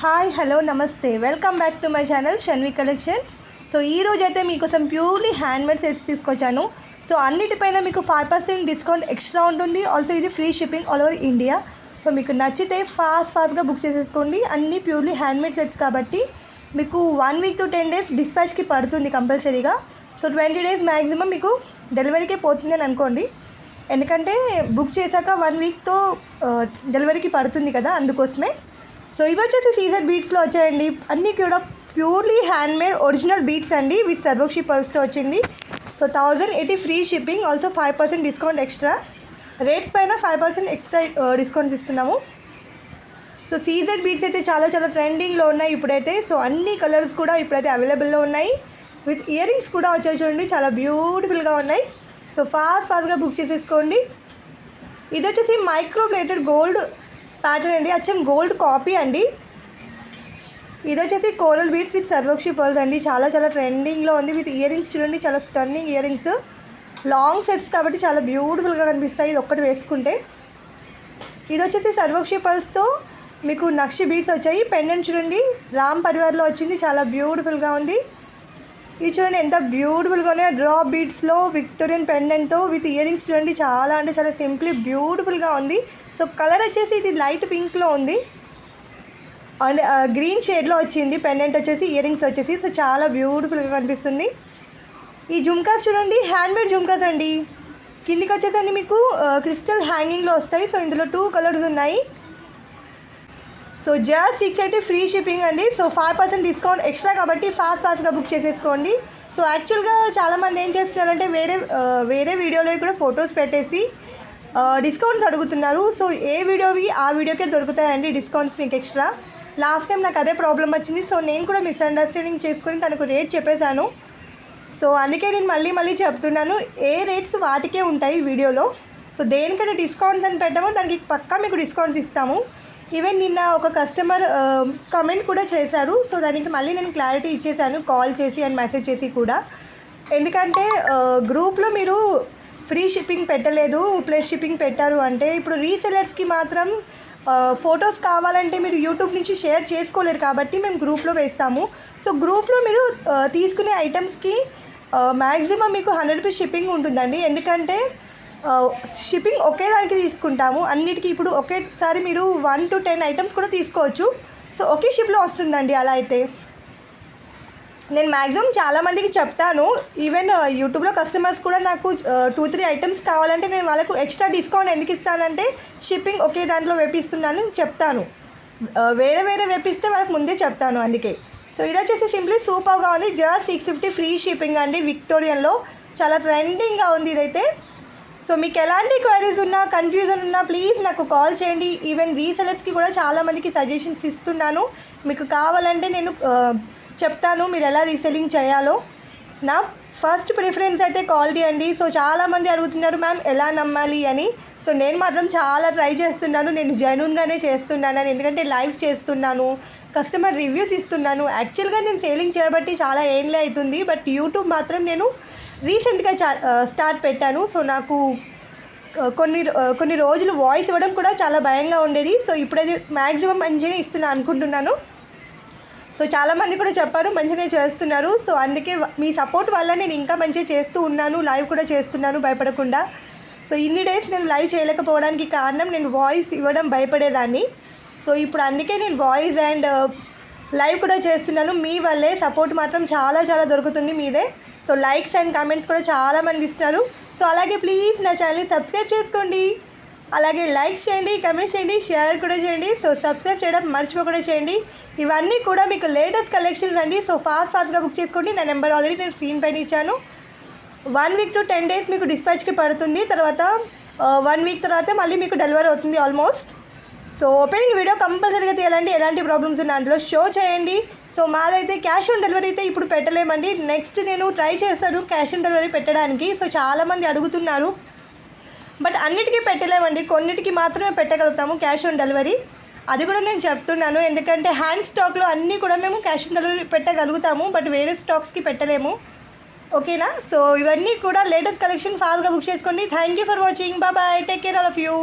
Hi hello నమస్తే welcome back to my channel Shanvi collections so ఈ అయితే మీకోసం ప్యూర్లీ హ్యాండ్మేడ్ సెట్స్ తీసుకొచ్చాను. సో అన్నిటిపైన మీకు ఫైవ్ పర్సెంట్ డిస్కౌంట్ ఎక్స్ట్రా ఉంటుంది. ఆల్సో ఇది free shipping all over India so మీకు నచ్చితే ఫాస్ట్ ఫాస్ట్గా బుక్ చేసేసుకోండి. అన్నీ ప్యూర్లీ హ్యాండ్మేడ్ సెట్స్ కాబట్టి మీకు one week to ten days డిస్పాచ్కి పడుతుంది కంపల్సరీగా. సో ట్వంటీ డేస్ మ్యాక్సిమం మీకు డెలివరీకే పోతుందని అనుకోండి. ఎందుకంటే బుక్ చేశాక వన్ వీక్తో డెలివరీకి పడుతుంది కదా అందుకోసమే. సో ఇవి వచ్చేసి సీజర్ బీట్స్లో వచ్చాయండి. అన్నీ కూడా ప్యూర్లీ హ్యాండ్మేడ్ ఒరిజినల్ బీట్స్ అండి. విత్ సర్వోక్షి పర్స్తో వచ్చింది. So thousand eighty free shipping also five percent discount extra rates పైన ఫైవ్ పర్సెంట్ ఎక్స్ట్రా డిస్కౌంట్స్ ఇస్తున్నాము. సో సీజర్ బీట్స్ అయితే చాలా చాలా ట్రెండింగ్లో ఉన్నాయి ఇప్పుడైతే. సో అన్ని కలర్స్ కూడా ఇప్పుడైతే అవైలబుల్లో ఉన్నాయి. విత్ ఇయర్ రింగ్స్ కూడా వచ్చాయి చూడండి. చాలా బ్యూటిఫుల్గా ఉన్నాయి. సో ఫాస్ట్ ఫాస్ట్గా బుక్ చేసేసుకోండి. ఇది వచ్చేసి మైక్రో ప్లేటెడ్ గోల్డ్ ప్యాటర్న్ అండి. అచ్చం గోల్డ్ కాపీ అండి. ఇది వచ్చేసి కోరల్ బీట్స్ విత్ సర్వక్షి పర్ల్స్ అండి. చాలా చాలా ట్రెండింగ్లో ఉంది. విత్ ఇయర్ రింగ్స్ చూడండి చాలా stunning ear rings long sets కాబట్టి చాలా బ్యూటిఫుల్గా కనిపిస్తాయి. ఇది ఒక్కటి వేసుకుంటే. ఇది వచ్చేసి సర్వక్షి పర్ల్స్తో మీకు నక్షి బీట్స్ వచ్చాయి. పెండెంట్ చూడండి. రామ్ పరివార్లో వచ్చింది. చాలా బ్యూటిఫుల్గా ఉంది. ఇది చూడండి ఎంత బ్యూటిఫుల్గా ఉన్నాయో. డ్రా బీట్స్లో విక్టోరియన్ పెండెంట్తో విత్ ఇయర్ రింగ్స్ చూడండి. చాలా అంటే చాలా సింప్లీ బ్యూటిఫుల్గా ఉంది. సో కలర్ వచ్చేసి ఇది లైట్ పింక్లో ఉంది. అండ్ గ్రీన్ షేడ్లో వచ్చింది. పెండెంట్ వచ్చేసి ఇయర్ రింగ్స్ వచ్చేసి. సో చాలా బ్యూటిఫుల్గా కనిపిస్తుంది. ఈ జుమ్కాస్ చూడండి. హ్యాండ్మేడ్ జుమ్కాస్ అండి. కిందికి వచ్చేసండి మీకు uh, క్రిస్టల్ హ్యాంగింగ్లో వస్తాయి. సో ఇందులో టూ కలర్స్ ఉన్నాయి. So just six eighty free shipping అండి. So five percent discount extra కాబట్టి ఫాస్ట్ ఫాస్ట్గా బుక్ చేసేసుకోండి. సో యాక్చువల్గా చాలామంది ఏం చేస్తున్నారంటే వేరే వేరే వీడియోలో కూడా ఫొటోస్ పెట్టేసి డిస్కౌంట్స్ అడుగుతున్నారు. సో ఏ వీడియోవి ఆ వీడియోకే దొరుకుతాయండి డిస్కౌంట్స్ మీకు ఎక్స్ట్రా లాస్ట్ టైం నాకు అదే ప్రాబ్లం వచ్చింది. సో నేను కూడా మిస్అండర్స్టాండింగ్ చేసుకుని తనకు రేట్ చెప్పేశాను. సో అందుకే నేను మళ్ళీ మళ్ళీ చెప్తున్నాను. ఏ రేట్స్ వాటికే ఉంటాయి వీడియోలో. సో దేనికైతే డిస్కౌంట్స్ అని పెట్టామో దానికి పక్కా మీకు డిస్కౌంట్స్ ఇస్తాము. ఈవెన్ నిన్న ఒక కస్టమర్ కమెంట్ um, కూడా చేశారు. సో దానికి మళ్ళీ నేను క్లారిటీ ఇచ్చేసాను కాల్ చేసి అండ్ మెసేజ్ చేసి కూడా. ఎందుకంటే uh, గ్రూప్లో మీరు ఫ్రీ షిప్పింగ్ పెట్టలేదు ప్లస్ షిప్పింగ్ పెట్టారు అంటే ఇప్పుడు రీసెలర్స్కి మాత్రం uh, ఫొటోస్ కావాలంటే మీరు యూట్యూబ్ నుంచి షేర్ చేసుకోలేరు కాబట్టి మేము గ్రూప్లో వేస్తాము. సో గ్రూప్లో మీరు uh, తీసుకునే ఐటమ్స్కి మ్యాక్సిమం మీకు హండ్రెడ్ రూపీస్ షిప్పింగ్ ఉంటుందండి. ఎందుకంటే షిప్పింగ్ ఒకే దానికి తీసుకుంటాము. అన్నిటికీ ఇప్పుడు ఒకేసారి మీరు వన్ టు టెన్ ఐటమ్స్ కూడా తీసుకోవచ్చు. సో ఒకే షిప్లో వస్తుందండి అలా అయితే. నేను మ్యాక్సిమం చాలామందికి చెప్తాను. ఈవెన్ యూట్యూబ్లో కస్టమర్స్ కూడా నాకు టూ త్రీ ఐటమ్స్ కావాలంటే నేను వాళ్ళకు ఎక్స్ట్రా డిస్కౌంట్ ఎందుకు ఇస్తానంటే షిప్పింగ్ ఒకే దాంట్లో వేపిస్తున్నాను చెప్తాను. వేరే వేరే వేపిస్తే వాళ్ళకి ముందే చెప్తాను అందుకే. సో ఇది వచ్చేసి సింప్లీ సూపర్గా ఉంది. Just six fifty free shipping అండి. విక్టోరియన్లో చాలా ట్రెండింగ్గా ఉంది ఇదైతే. సో మీకు ఎలాంటి క్వైరీస్ ఉన్నా కన్ఫ్యూజన్ ఉన్నా ప్లీజ్ నాకు కాల్ చేయండి. ఈవెన్ రీసెలర్స్కి కూడా చాలామందికి సజెషన్స్ ఇస్తున్నాను. మీకు కావాలంటే నేను చెప్తాను మీరు ఎలా రీసెల్లింగ్ చేయాలో. నా ఫస్ట్ ప్రిఫరెన్స్ అయితే క్వాలిటీ అండి. సో చాలామంది అడుగుతున్నారు మ్యామ్ ఎలా నమ్మాలి? అని. సో నేను మాత్రం చాలా ట్రై చేస్తున్నాను. నేను జెన్యున్గానే చేస్తున్నాను. ఎందుకంటే లైవ్స్ చేస్తున్నాను కస్టమర్ రివ్యూస్ ఇస్తున్నాను. యాక్చువల్గా నేను సేలింగ్ చేయబట్టి చాలా ఏంలే అవుతుంది. బట్ యూట్యూబ్ మాత్రం నేను రీసెంట్గా స్టార్ట్ పెట్టాను. సో నాకు కొన్ని కొన్ని రోజులు వాయిస్ ఇవ్వడం కూడా చాలా భయంగా ఉండేది. సో ఇప్పుడైతే మ్యాక్సిమం మంచిగానే ఇస్తున్నా అనుకుంటున్నాను. సో చాలామంది కూడా చెప్పారు మంచిగానే చేస్తున్నారు. సో అందుకే మీ సపోర్ట్ వల్ల నేను ఇంకా మంచిగా చేస్తూ ఉన్నాను. లైవ్ కూడా చేస్తున్నాను భయపడకుండా. సో ఇన్ని డేస్ నేను లైవ్ చేయలేకపోవడానికి కారణం నేను వాయిస్ ఇవ్వడం భయపడేదాన్ని. సో ఇప్పుడు అందుకే నేను వాయిస్ అండ్ లైవ్ కూడా చేస్తున్నాను. మీ వల్లే సపోర్ట్ మాత్రం చాలా చాలా దొరుకుతుంది మీదే. సో లైక్స్ అండ్ కమెంట్స్ కూడా చాలా మంది ఇస్తున్నారు. సో అలాగే ప్లీజ్ నా ఛానల్ని సబ్స్క్రైబ్ చేసుకోండి. అలాగే లైక్ చేయండి కమెంట్ చేయండి షేర్ కూడా చేయండి. సో సబ్స్క్రైబ్ చేయడం మర్చిపోకుండా చేయండి. ఇవన్నీ కూడా మీకు లేటెస్ట్ కలెక్షన్స్ అండి. సో ఫాస్ట్ ఫాస్ట్గా బుక్ చేసుకోండి. నా నెంబర్ ఆల్రెడీ నేను స్క్రీన్ పైన ఇచ్చాను. One week to ten days మీకు డిస్పాచ్కి పడుతుంది. తర్వాత వన్ వీక్ తర్వాత మళ్ళీ మీకు డెలివరీ అవుతుంది ఆల్మోస్ట్. సో ఓపెనింగ్ వీడియో కంపల్సరీగా తీయాలండి. ఎలాంటి ప్రాబ్లమ్స్ ఉన్నా అందులో షో చేయండి. సో మాదైతే క్యాష్ ఆన్ డెలివరీ అయితే ఇప్పుడు పెట్టలేమండి. నెక్స్ట్ నేను ట్రై చేస్తాను క్యాష్ ఆన్ డెలివరీ పెట్టడానికి. సో చాలామంది అడుగుతున్నారు. బట్ అన్నిటికీ పెట్టలేమండి. కొన్నిటికి మాత్రమే పెట్టగలుగుతాము క్యాష్ ఆన్ డెలివరీ అది కూడా నేను చెప్తున్నాను. ఎందుకంటే హ్యాండ్ స్టాక్లో అన్నీ కూడా మేము క్యాష్ ఆన్ డెలివరీ పెట్టగలుగుతాము. బట్ వేరే స్టాక్స్కి పెట్టలేము. ఓకేనా సో ఇవన్నీ కూడా లేటెస్ట్ కలెక్షన్ ఫాస్ట్గా బుక్ చేసుకోండి. Thank you for watching bye take care all of you